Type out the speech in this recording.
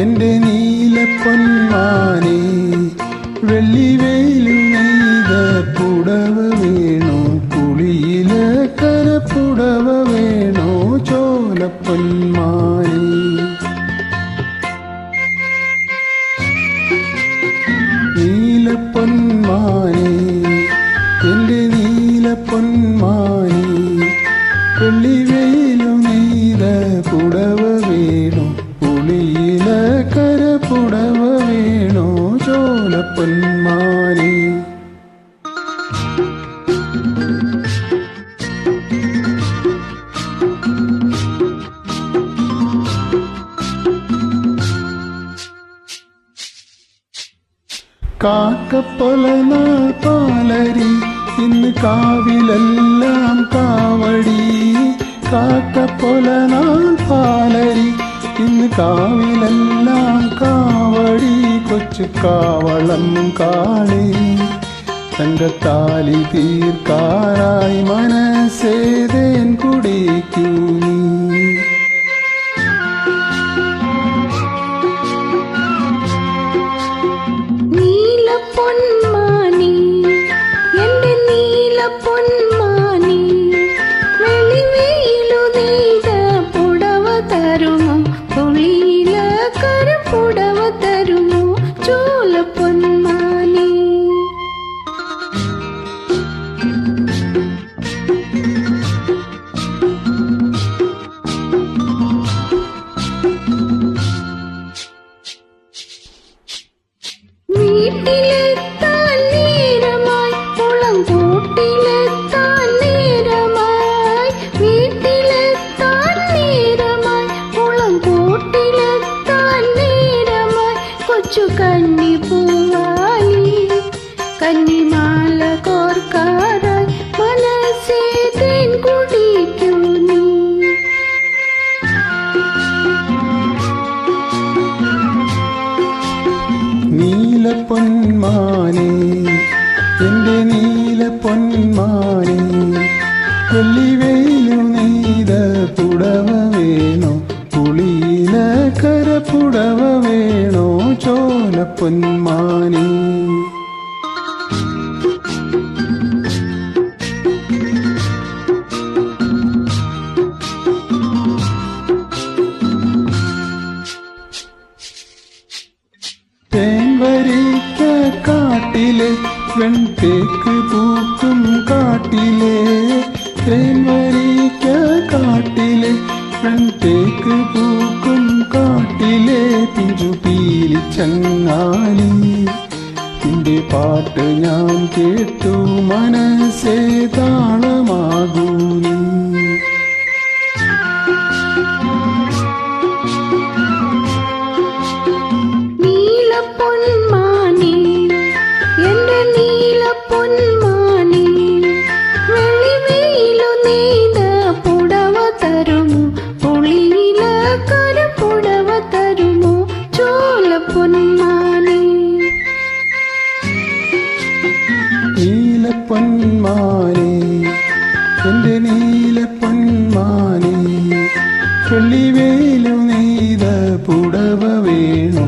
എന്റെ വെള്ളി വെള്ളിവെയിലും നെയ്ത പുടവ വേണോ? പുളിയില കരപ്പുടവ വേണോ? ചോലപ്പൊന്മാനെ നീലപ്പൊന്മാനെ എന്റെ നീലപ്പൊന്മാനെ വെള്ളിവെയിലും നെയ്ത ചോലപ്പൊന്മാനെ കാക്കപ്പൊല പാലരി ഇന്ന് കാവിലെല്ലാം കാവടി. കാക്കപ്പൊല പാലരി ഇന്ന് കാവിലെല്ലാം കാവടി மூச்சு காவளம் காளே தங்கத்தாலி தீர்க்காராய் കൊച്ചു കന്നി പൂവാലി കന്നിമാല കോർക്കാറായി മനസ്സേ തേൻ കുടിക്കൂ നീ. നീലപ്പൊന്മാനെ എന്റെ നീലപ്പൊന്മാനെ വെള്ളിവെയിലും നീത പുടവ വേണോ? പുളിയില കരപ്പുടവ വേണോ? ചോലപ്പൊന്മാനെ തേൻവരിക്ക കാട്ടിലെ വെൺതേക്ക് പൂക്കും കാട്ടിലെ തേൻവരിക്ക ചങ്ങാലി നിന്റെ പാട്ട് ഞാൻ കേട്ടു മനസ്സേ താളമാകൂ നീ പൊന്മാനെ എന്റെ നീല പൊന്മാനെ വെള്ളിവേലു നെയ്ത പുടവ വേണു.